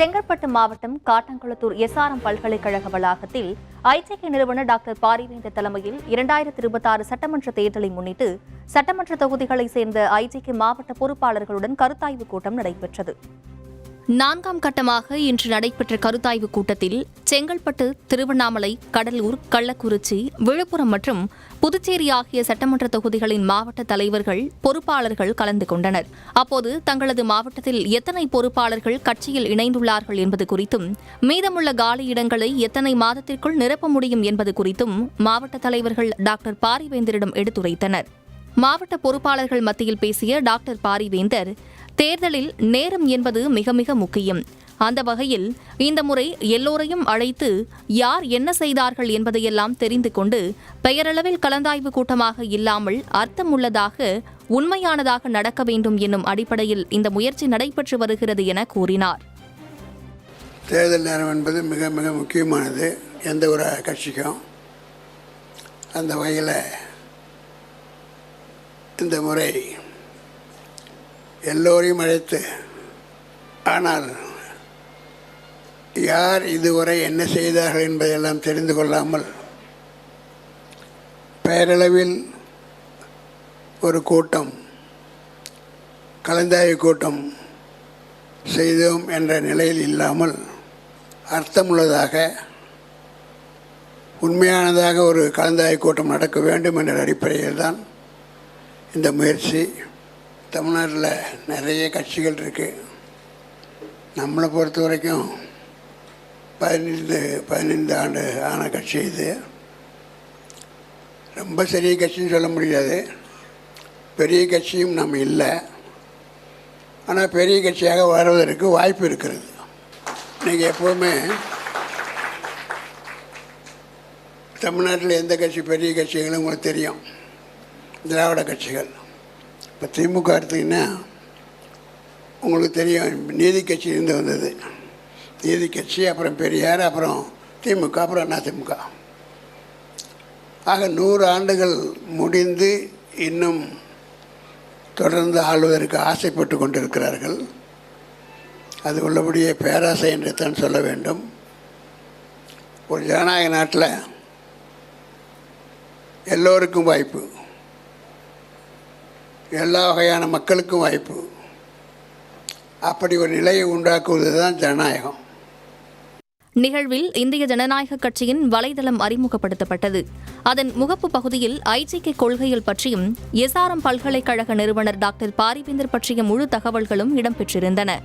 செங்கற்பட்டு மாவட்டம் காட்டங்குளத்தூர் எஸ்ஆர்எம் பல்கலைக்கழக வளாகத்தில் ஐஜேகே நிறுவனர் டாக்டர் பாரிவேந்தர் தலைமையில் இரண்டாயிரத்தி இருபத்தாறு சட்டமன்ற தேர்தலை முன்னிட்டு சட்டமன்ற தொகுதிகளைச் சேர்ந்த ஐஜேகே மாவட்ட பொறுப்பாளர்களுடன் கருத்தாய்வு கூட்டம் நடைபெற்றது. நான்காம் கட்டமாக இன்று நடைபெற்ற கருத்தாய்வு கூட்டத்தில் செங்கல்பட்டு திருவண்ணாமலை கடலூர் கள்ளக்குறிச்சி விழுப்புரம் மற்றும் புதுச்சேரி ஆகிய சட்டமன்ற தொகுதிகளின் மாவட்ட தலைவர்கள் பொறுப்பாளர்கள் கலந்து கொண்டனர். அப்போது தங்களது மாவட்டத்தில் எத்தனை பொறுப்பாளர்கள் கட்சியில் இணைந்துள்ளார்கள் என்பது குறித்தும் மீதமுள்ள காலி இடங்களை எத்தனை மாதத்திற்குள் நிரப்ப முடியும் என்பது குறித்தும் மாவட்ட தலைவர்கள் டாக்டர் பாரிவேந்தரிடம் எடுத்துரைத்தனர். மாவட்ட பொறுப்பாளர்கள் மத்தியில் பேசிய டாக்டர் பாரிவேந்தர் தேர்தலில் நேரம் என்பது மிக மிக முக்கியம். அந்த வகையில் இந்த முறை எல்லோரையும் அழைத்து யார் என்ன செய்தார்கள் என்பதையெல்லாம் தெரிந்து கொண்டு பெயரளவில் கலந்தாய்வு கூட்டமாக இல்லாமல் அர்த்தமுள்ளதாக உண்மையானதாக நடக்க வேண்டும் என்னும் அடிப்படையில் இந்த முயற்சி நடைபெற்று வருகிறது என கூறினார். தேர்தல் நேரம் என்பது மிக மிக முக்கியமானது. எந்த ஒரு கட்சிக்கும் அந்த வகையில் இந்த முறை எல்லோரையும் அழைத்து ஆனால் யார் இதுவரை என்ன செய்தார்கள் என்பதையெல்லாம் தெரிந்து கொள்ளாமல் பெயரளவில் ஒரு கூட்டம் கலந்தாய்வு கூட்டம் செய்தோம் என்ற நிலையில் இல்லாமல் அர்த்தமுள்ளதாக உண்மையானதாக ஒரு கலந்தாய்வு கூட்டம் நடக்க வேண்டும் என்ற அடிப்படையில் தான் இந்த முயற்சி தமிழ்நாட்டில் நிறைய கட்சிகள் இருக்குது நம்மளை பொறுத்த வரைக்கும் பதினைந்து பதினைந்து ஆண்டு ஆன கட்சி இது. ரொம்ப சிறிய கட்சின்னு சொல்ல முடியாது. பெரிய கட்சியும் நம்ம இல்லை. ஆனால் பெரிய கட்சியாக வருவதற்கு வாய்ப்பு இருக்கிறது. நீங்கள் எப்போவுமே தமிழ்நாட்டில் எந்த கட்சி பெரிய கட்சிகளும் உங்களுக்கு தெரியும். திராவிட கட்சிகள். இப்போ திமுக எடுத்திங்கன்னா உங்களுக்கு தெரியும் நீதி கட்சியிலேருந்து வந்தது. நீதி கட்சி அப்புறம் பெரியார் அப்புறம் திமுக அப்புறம் அதிமுக ஆக நூறு ஆண்டுகள் முடிந்து இன்னும் தொடர்ந்து ஆள்வதற்கு ஆசைப்பட்டு கொண்டிருக்கிறார்கள். அது உள்ளபடியே பேராசை என்று தான் சொல்ல வேண்டும். ஒரு ஜனநாயக நாட்டில் எல்லோருக்கும் வாய்ப்பு. எல்லா வகையான மக்களுக்கும் வாய்ப்பு. அப்படி ஒரு நிலையை உண்டாக்குவது தான் ஜனநாயகம். நிகழ்வில் இந்திய ஜனநாயக கட்சியின் வலைதளம் அறிமுகப்படுத்தப்பட்டது. அதன் முகப்பு பகுதியில் ஐஜிகே கொள்கைகள் பற்றியும் எஸ்ஆர்எம் பல்கலைக்கழக நிறுவனர் டாக்டர் பாரிவேந்தர் பற்றிய முழு தகவல்களும் இடம்பெற்றிருந்தன.